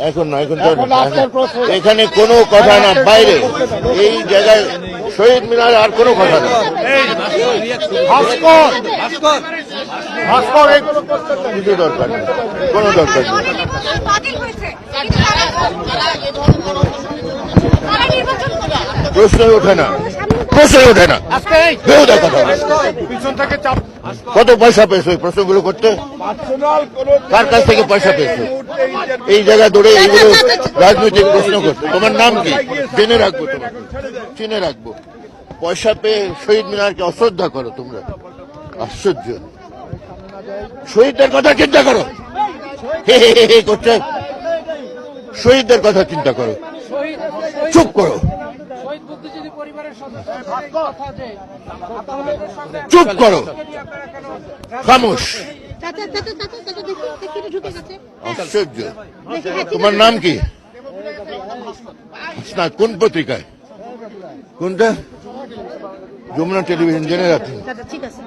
এখন না এখন এখানে কোনো কথা না বাইরে। এই জায়গায় শহীদ মিনারে আর কোনো কথা না। কিছু দরকার নেই। কোনো দরকার নেই। প্রশ্নই ওঠে না। প্রশ্নই ওঠে না। কত পয়সা পেয়েছ এই প্রশ্নগুলো করতে? কার কাছ থেকে পয়সা পেয়েছ? এই জায়গা ধরে এইগুলো রাজনৈতিক প্রশ্ন করতে। তোমার নাম কি? জেনে রাখব তোমার চিনে রাখব। পয়সা পেয়ে শহীদ মিনারকে অশ্রদ্ধা করো তোমরা। আশ্চর্য। শহীদদের কথা চিন্তা করো। হে হে করছে? শহীদদের কথা চিন্তা করো। চুপ করো। চুপ করো খামোশ আশ্চর্য হ্যাঁ, তোমার নাম কি কোন পত্রিকায় কোনটা যমুনা টেলিভিশন জেনে রাখুন ঠিক আছে